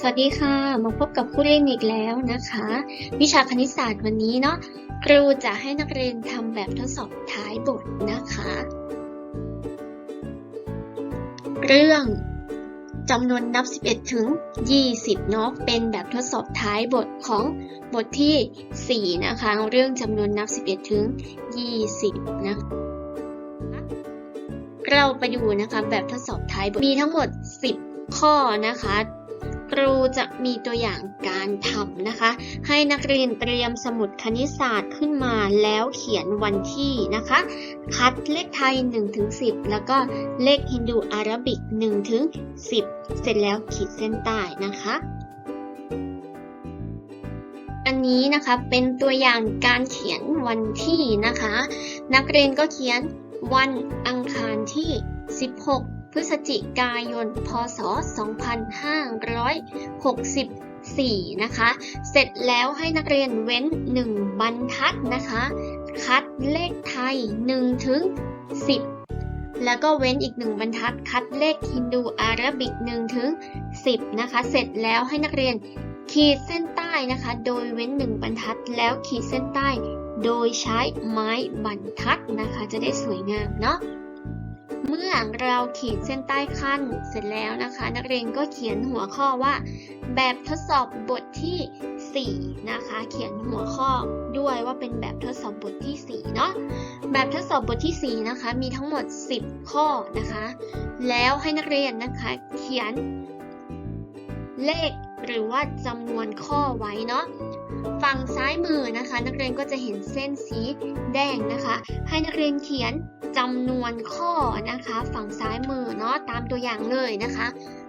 สวัสดีค่ะ มาพบกับผู้เรียนอีกแล้วนะคะ วิชาคณิตศาสตร์วันนี้เนาะครูจะให้นักเรียนทำแบบทดสอบท้ายบทนะคะ เรื่องจำนวนนับ 11 ถึง 20 เนาะ เป็นแบบทดสอบท้ายบทของบทที่ 4 นะคะ เรื่องจำนวนนับ 11 ถึง 20 นะคะเราไปดูนะคะแบบทดสอบท้ายบท มีทั้งหมด 10 ข้อนะคะ ครูจะมีตัวอย่างการทำนะคะ ให้นักเรียนเตรียมสมุดคณิตศาสตร์ขึ้นมาแล้วเขียนวันที่นะคะ คัดเลขไทย 1-10 แล้วก็เลขฮินดูอาราบิก 1-10 เสร็จแล้วขีดเส้นใต้นะคะอันนี้นะคะเป็นตัวอย่างการเขียนวันที่นะคะ นักเรียนก็เขียนวันอังคารที่ 16 พฤศจิกายน พศ 2564 นะคะ เสร็จแล้วให้นักเรียนเว้น 1 บรรทัดนะคะ คัดเลขไทย 1 ถึง 10 แล้วก็เว้นอีก 1 บรรทัด คัดเลขฮินดูอาราบิก 1 ถึง 10 นะคะ เสร็จแล้วให้นักเรียนขีดเส้นใต้นะคะ โดยเว้น 1 บรรทัด แล้วขีดเส้นใต้ โดยใช้ไม้บรรทัดนะคะ จะได้สวยงามเนาะ เมื่อเราขีดเส้นใต้ขั้นเสร็จแล้วนะคะ นักเรียนก็เขียนหัวข้อว่า แบบทดสอบบทที่ 4 นะคะ เขียนหัวข้อด้วยว่าเป็นแบบทดสอบบทที่ 4 เนาะแบบทดสอบบทที่ 4 นะคะ มีทั้งหมด 10 ข้อนะคะ แล้วให้นักเรียนนะคะเขียนเลขหรือว่าจำนวนข้อไว้เนาะ ฝั่งซ้ายมือนะคะ นักเรียนก็จะเห็นเส้นสีแดงนะคะ ให้นักเรียนเขียนจำนวนข้อนะคะ ฝั่งซ้ายมือเนาะตามตัวอย่างเลยนะคะ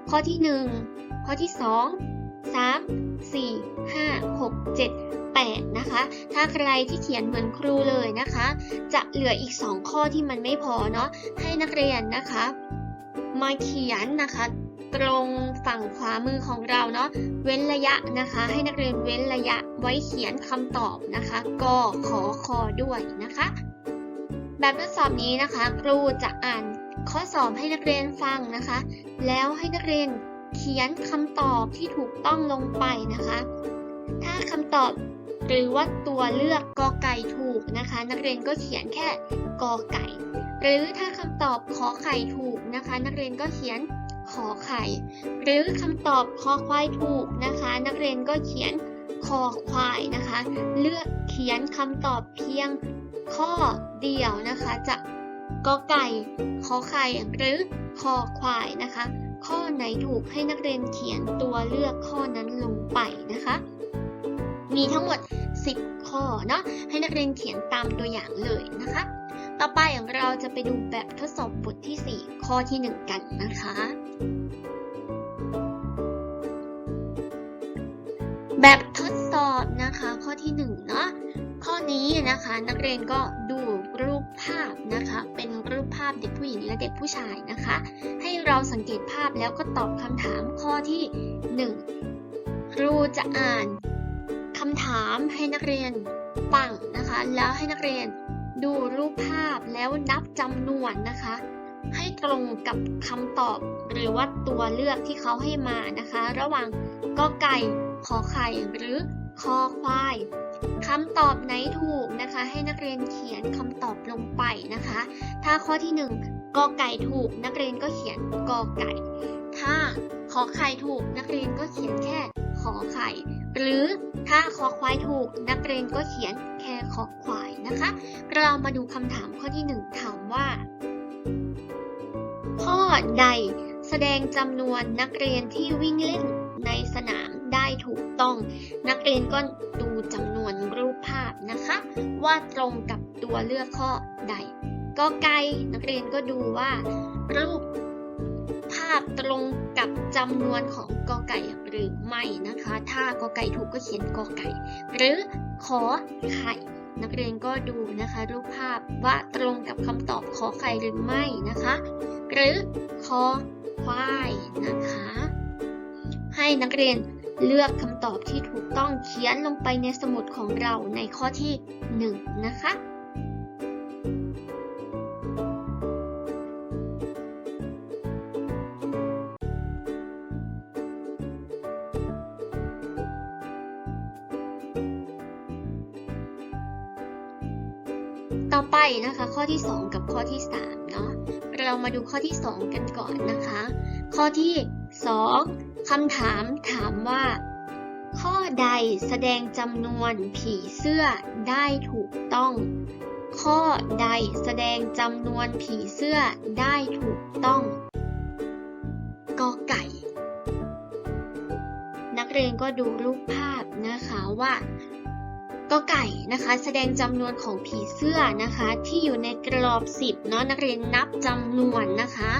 ข้อที่ 1 ข้อที่ 2 3 4 5 6 7 8นะคะถ้าใครที่เขียนเหมือนครูเลยนะคะ จะเหลืออีก 2 ข้อที่มันไม่พอเนาะให้นักเรียนนะคะ มาเขียนนะคะ ตรงฝั่งขวามือของเราเนาะเว้นระยะนะคะ ให้นักเรียนเว้นระยะไว้เขียนคำตอบนะคะกขอคอด้วยนะคะ แบบทดสอบนี้นะคะ ครูจะอ่านข้อสอบให้นักเรียนฟังนะคะ แล้วให้นักเรียนเขียนคำตอบที่ถูกต้องลงไปนะคะ ถ้าคำตอบหรือว่าตัวเลือกกอไก่ถูกนะคะ นักเรียนก็เขียนแค่กอไก่ หรือถ้าคำตอบขอไข่ถูกนะคะ นักเรียนก็เขียน ขอไข่ หรือคำตอบคอควายถูกนะคะ นักเรียนก็เขียนคอควายนะคะ เลือกเขียนคำตอบเพียงข้อเดียวนะคะจะกอไก่ขอไข่หรือคอควายนะคะ ข้อไหนถูกให้นักเรียนเขียนตัวเลือกข้อนั้นลงไปนะคะ มีทั้งหมด 10 ข้อเนาะให้นักเรียนเขียนตามตัวอย่างเลยนะคะ ต่อไปเราจะไปดูแบบทดสอบบทที่4 ข้อที่ 1 กันนะคะ แบบทดสอบนะคะข้อที่1เนาะข้อนี้นะคะนักเรียนก็ดูรูปภาพนะคะ เป็นรูปภาพเด็กผู้หญิงและเด็กผู้ชายนะคะ ให้เราสังเกตภาพแล้วก็ตอบคำถามข้อที่ 1 ครูจะอ่านคำถามให้นักเรียนฟังนะคะ แล้วให้นักเรียนดูรูปภาพแล้วนับจำนวนนะคะ ให้ตรงกับคำตอบหรือว่าตัวเลือกที่เขาให้มานะคะ ระหว่างกอไก่ขอไข่หรือคอควายคำตอบไหนถูกนะคะ ให้นักเรียนเขียนคำตอบลงไปนะคะ ถ้าข้อที่ 1กอไก่ถูก นักเรียนก็เขียนกอไก่ ถ้าขอไข่ถูก นักเรียนก็เขียนแค่ขอไข่ หรือถ้าคอควายถูก นักเรียนก็เขียนแค่คอควายนะคะ เรามาดูคำถามข้อที่ 1 ถามว่า ข้อใดแสดงจำนวนนักเรียนที่วิ่งเล่นในสนามได้ถูกต้อง นักเรียนก็ดูจำนวนรูปภาพนะคะ ว่าตรงกับตัวเลือกข้อใด ก็ไก่นักเรียนก็ดูว่ารูปภาพตรงกับจำนวนของกอไก่หรือไม่นะคะ ถ้ากอไก่ถูกก็เขียนกอไก่ หรือขอไข่ นักเรียนก็ดูนะคะรูปภาพว่าตรงกับคำตอบขอไข่หรือไม่นะคะ หรือคอควายนะคะ ให้นักเรียนเลือกคำตอบที่ถูกต้องเขียนลงไปในสมุดของเราในข้อที่ 1 นะคะ นะคะ ข้อที่ 2 กับข้อที่3เนาะเรามาดูข้อที่ 2 กันก่อนนะคะ ข้อที่ 2คำถามถามว่า ข้อใดแสดงจำนวนผีเสื้อได้ถูกต้อง ข้อใดแสดงจำนวนผีเสื้อได้ถูกต้องกอไก่ นักเรียนก็ดูรูปภาพนะคะว่า กอไก่นะคะ แสดงจำนวนของผีเสื้อนะคะ ที่อยู่ในกรอบสิบเนาะนักเรียนนับจำนวนนะคะ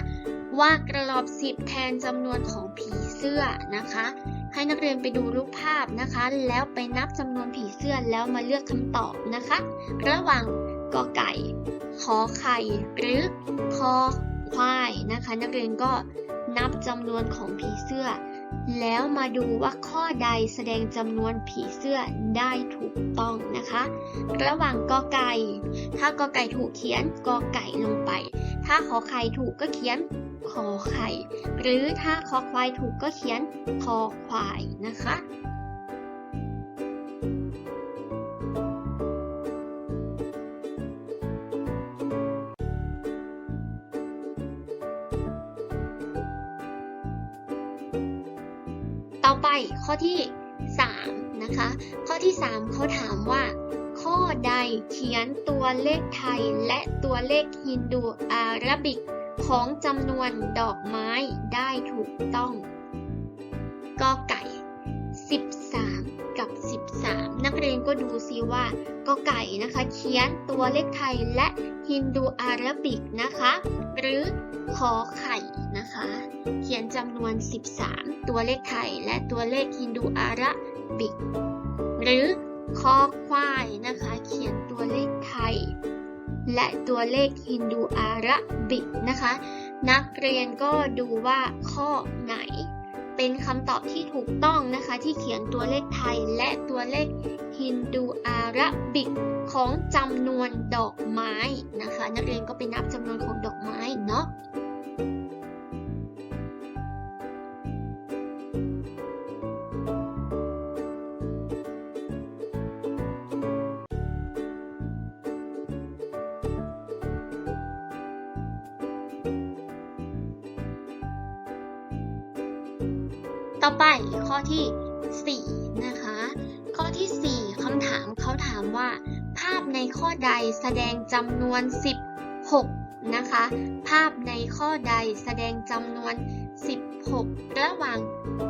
ว่ากรอบสิบแทนจำนวนของผีเสื้อนะคะ ให้นักเรียนไปดูรูปภาพนะคะ แล้วไปนับจำนวนผีเสื้อแล้วมาเลือกคำตอบนะคะ ระหว่างกอไก่ขอไข่หรือคอควายนะคะ นักเรียนก็นับจำนวนของผีเสื้อ แล้วมาดูว่าข้อใดแสดงจำนวนผีเสื้อได้ถูกต้องนะคะ ระหว่างกอไก่ ถ้ากอไก่ถูกเขียนกอไก่ลงไป ถ้าขอไข่ถูกก็เขียนขอไข่ หรือถ้าคอควายถูกก็เขียนคอควายนะคะ ไปข้อที่ 3 นะคะ ข้อที่ 3เขาถามว่า ข้อใดเขียนตัวเลขไทยและตัวเลขฮินดูอาราบิกของจำนวนดอกไม้ได้ถูกต้องกอไก่ 13 กับ 13 นักเรียนก็ดูซิว่ากอไก่นะคะเขียนตัวเลขไทยและฮินดูอาราบิกนะคะ หรือขอไข่ เขียนจำนวน 13 ตัวเลขไทย และตัวเลขฮินดูอาราบิก หรือคอควายนะคะ เขียนตัวเลขไทย และตัวเลขฮินดูอาราบิกนะคะ นักเรียนก็ดูว่าข้อไหน เป็นคำตอบที่ถูกต้องนะคะที่เขียนตัวเลขไทยและตัวเลขฮินดูอาราบิกของจำนวนดอกไม้นะคะ นักเรียนก็ไปนับจำนวนของดอกไม้เนาะ ต่อไปข้อที่ 4 นะคะ ข้อที่ 4คำถามเขาถามว่า ภาพในข้อใดแสดงจำนวน 16 นะคะ ภาพในข้อใดแสดงจำนวน 16 ระหว่าง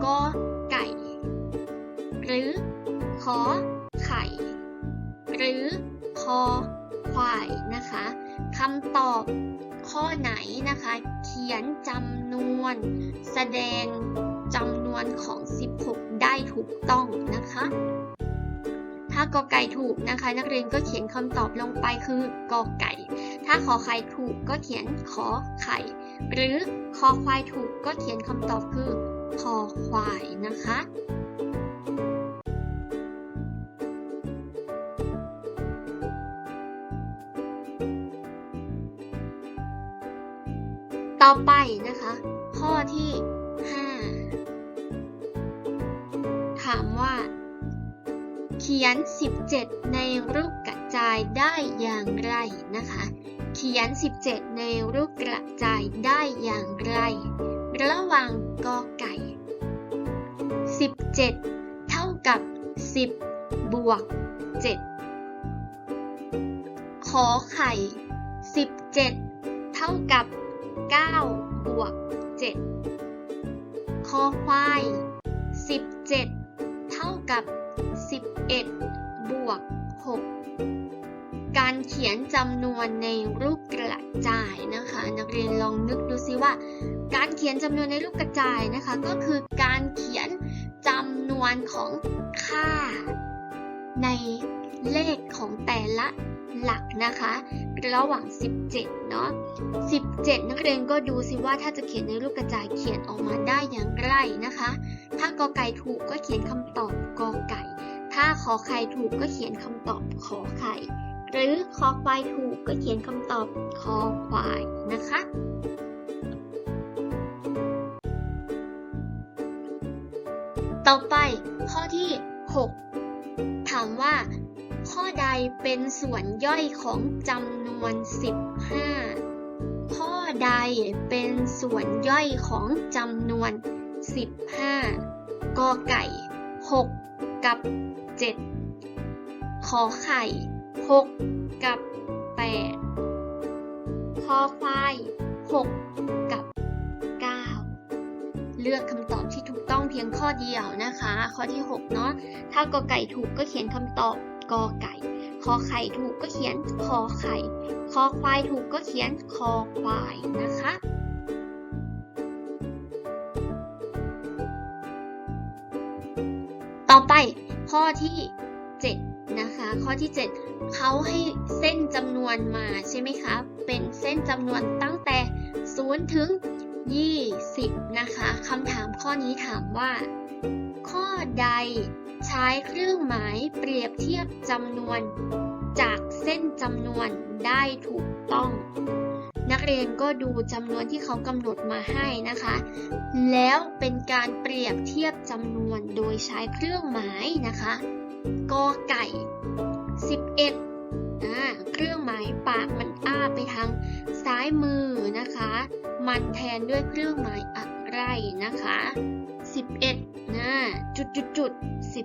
กอไก่ หรือขอไข่ หรือคอควายนะคะคำตอบข้อไหนนะคะ เขียนจำนวน แสดงจำ นวนของ 16 ได้ถูกต้องนะคะ ถ้ากอไก่ถูกนะคะ นักเรียนก็เขียนคำตอบลงไปคือกอไก่ ถ้าขอไข่ถูกก็เขียนขอไข่ หรือคอควายถูกก็เขียนคำตอบคือคอควายนะคะต่อไปนะคะ ข้อที่ ขียน 17 ในรูปกระจายได้อย่างไรนะคะ เขียน 17 ในรูปกระจายได้อย่างไร ระหว่างกอไก่ 17 เท่ากับ 10 บวก 7 ขอไข่ 17 เท่ากับ 9 บวก 7 คอควาย 17 เท่ากับ 11 บวก 6 การเขียนจำนวนในรูปกระจายนะคะ นักเรียนลองนึกดูซิว่า การเขียนจำนวนในรูปกระจายนะคะ ก็คือการเขียนจำนวนของค่า ในเลขของแต่ละหลักนะคะ ระหว่าง 17 เนาะ 17 นักเรียนก็ดูสิว่าถ้าจะเขียนในรูปกระจายเขียนออกมาได้อย่างไรนะคะ ถ้ากอไก่ถูกก็เขียนคำตอบกอไก่ ถ้าขอไข่ถูกก็เขียนคำตอบขอไข่ หรือคอควายถูกก็เขียนคำตอบคอควายนะคะ ต่อไปข้อที่ 6 ถามว่าข้อข้อใดเป็นส่วนย่อยของจำนวน 15 ข้อใดเป็นส่วนย่อยของจำนวน 15กอไก่ 6 กับ 7ขอไข่ 6 กับ 8 คอควาย 6 กับ 9 เลือกคำตอบที่ถูกต้องเพียงข้อเดียวนะคะ ข้อที่ 6 เนาะถ้ากอไก่ถูกก็เขียนคำตอบกอไก่คอไข่ถูกก็เขียนคอไข่ คอควายถูกก็เขียนคอควายนะคะ ต่อไป ข้อที่ 7 นะคะ ข้อที่ 7เขาให้เส้นจำนวนมาใช่ไหมคะ เป็นเส้นจำนวนตั้งแต่ 0 ถึง 20 นะคะคำถามข้อนี้ถามว่า ข้อใดใช้เครื่องหมายเปรียบเทียบจำนวน จากเส้นจำนวนได้ถูกต้อง นักเรียนก็ดูจำนวนที่เขากำหนดมาให้นะคะ แล้วเป็นการเปรียบเทียบจำนวนโดยใช้เครื่องหมายนะคะกอไก่ 11อ่าเครื่องหมายปากมันอ้าไปทางซ้ายมือนะคะ มันแทนด้วยเครื่องหมายอะไรนะคะ 11นะจุดจุดจุด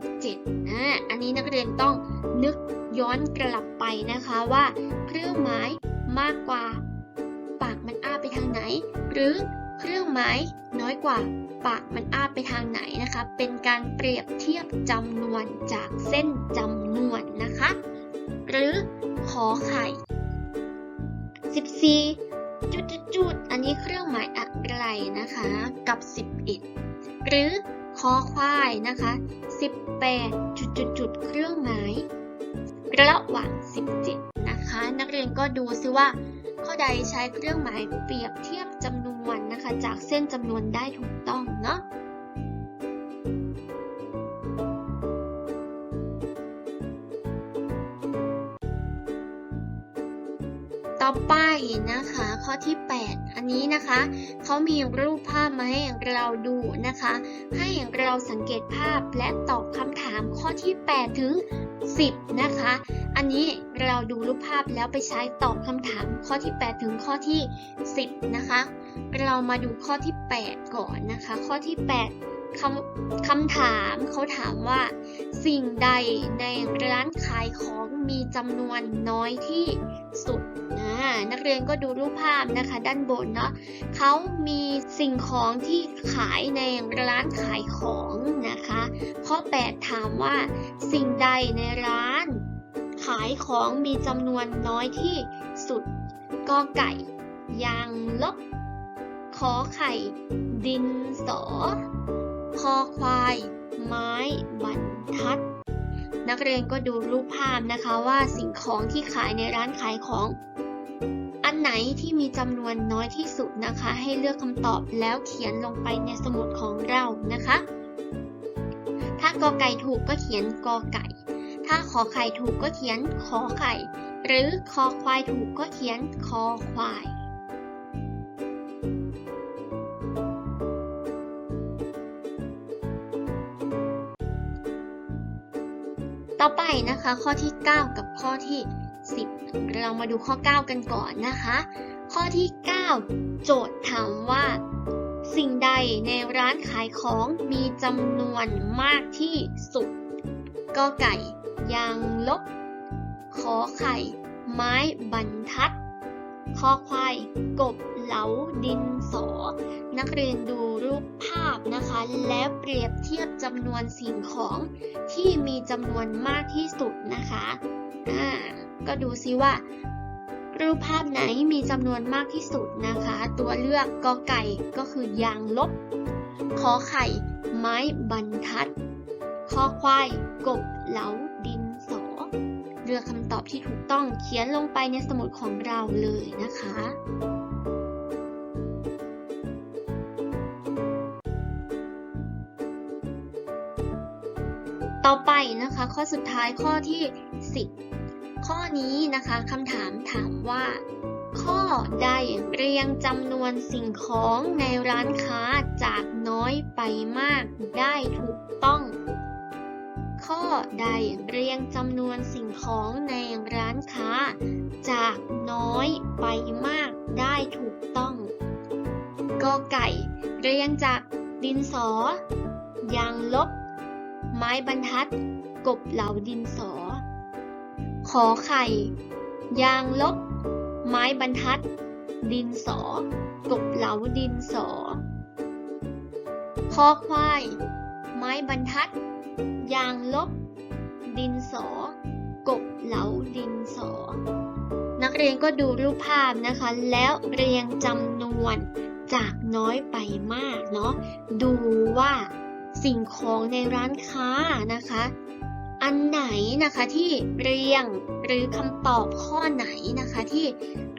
17นะอันนี้นักเรียนต้องนึกย้อนกลับไปนะคะว่า เครื่องหมายมากกว่า หรือเครื่องหมายน้อยกว่าปากมันอ้าไปทางไหนนะคะ เป็นการเปรียบเทียบจำนวนจากเส้นจำนวนนะคะ หรือขอไข่ 14จุดจุดจุดอันนี้เครื่องหมายอะไรนะคะ กับ 11 หรือคอควายนะคะ 18 จุดจุดจุดเครื่องหมาย ระหว่าง 17 นะคะ นักเรียนก็ดูซิว่า ข้อใดใช้เครื่องหมายเปรียบเทียบจำนวนนะคะ จากเส้นจำนวนได้ถูกต้องเนาะต่อไปนะคะ ข้อที่ 8 อันนี้นะคะ เขามีรูปภาพมาให้เราดูนะคะ ให้เราสังเกตภาพและตอบคำถามข้อที่ 8 ถึง 10 นะคะ อันนี้เราดูรูปภาพแล้วไปใช้ตอบคำถามข้อที่ 8 ถึงข้อที่ 10 นะคะ เรามาดูข้อที่ 8 ก่อนนะคะ ข้อที่ 8คำคำถามเขาถามว่า สิ่งใดในร้านขายของมีจำนวนน้อยที่สุด นะนักเรียนก็ดูรูปภาพนะคะ ด้านบนเนาะเขามีสิ่งของที่ขายในร้านขายของนะคะ ข้อ 8 ถามว่าสิ่งใดในร้านขายของมีจำนวนน้อยที่สุดกอไก่ ยางลบขอไข่ ดินสอ คอควาย ไม้บรรทัด นักเรียนก็ดูรูปภาพนะคะว่าสิ่งของที่ขายในร้านขายของ ไหนที่มีจำนวนน้อยที่สุดนะคะ ให้เลือกคำตอบแล้วเขียนลงไปในสมุดของเรานะคะ ถ้ากอไก่ถูกก็เขียนกอไก่ ถ้าขอไข่ถูกก็เขียนขอไข่ หรือคอควายถูกก็เขียนคอควายต่อไปนะคะข้อที่ 9 กับข้อที่ 10 เรามาดูข้อ 9 กันก่อนนะคะ ข้อที่ 9 โจทย์ถามว่า สิ่งใดในร้านขายของมีจำนวนมากที่สุดก็ไก่ ยางลบ ขอไข่ ไม้บรรทัด คอควายกบเหลาดินสอ นักเรียนดูรูปภาพนะคะ แล้วเปรียบเทียบจำนวนสิ่งของที่มีจำนวนมากที่สุดนะคะอ่าก็ดูซิว่า รูปภาพไหนมีจำนวนมากที่สุดนะคะ ตัวเลือกกอไก่ก็คือยางลบขอไข่ ไม้บรรทัดคอควาย กบเหลา เลือกคำตอบที่ถูกต้องเขียนลงไปในสมุดของเราเลยนะคะต่อไปนะคะข้อสุดท้ายข้อที่ 10 ข้อนี้นะคะคำถามถามว่า ข้อใดเรียงจำนวนสิ่งของในร้านค้าจากน้อยไปมากได้ถูกต้อง ข้อใดเรียงจำนวนสิ่งของในร้านค้า จากน้อยไปมากได้ถูกต้องกอไก่ เรียงจากดินสอ ยางลบ ไม้บรรทัด กบเหลาดินสอ ขอไข่ ยางลบ ไม้บรรทัด ดินสอ กบเหลาดินสอคอควาย ไม้บรรทัด ยางลบ ดินสอ กบเหลาดินสอ นักเรียนก็ดูรูปภาพนะคะ แล้วเรียงจำนวนจากน้อยไปมากเนาะ ดูว่าสิ่งของในร้านค้านะคะ อันไหนนะคะที่เรียงหรือคำตอบข้อไหนนะคะที่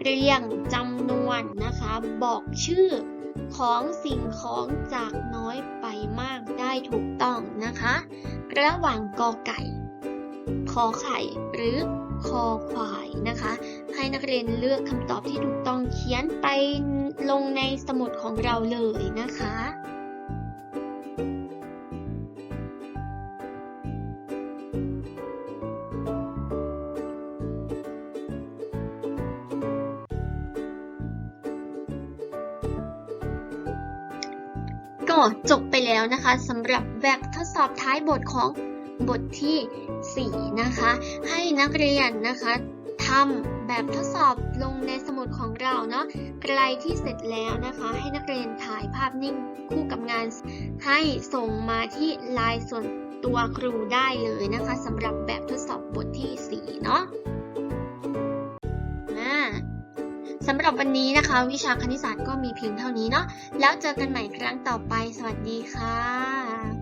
เรียงจำนวนนะคะ บอกชื่อของสิ่งของจากน้อยไปมากได้ถูกต้องนะคะ ระหว่างกอไก่ขอไข่หรือคอควายนะคะ ให้นักเรียนเลือกคำตอบที่ถูกต้องเขียนไปลงในสมุดของเราเลยนะคะ จบไปแล้วนะคะสำหรับแบบทดสอบท้ายบทของบทที่ 4 นะคะ ให้นักเรียนนะคะทำแบบทดสอบลงในสมุดของเราเนาะใครที่เสร็จแล้วนะคะ ให้นักเรียนถ่ายภาพนิ่งคู่กับงาน ให้ส่งมาที่ไลน์ส่วนตัวครูได้เลยนะคะสำหรับแบบทดสอบบทที่ 4 เนาะ สำหรับวันนี้นะคะ วิชาคณิตศาสตร์ก็มีเพียงเท่านี้เนาะแล้วเจอกันใหม่ครั้งต่อไป สวัสดีค่ะ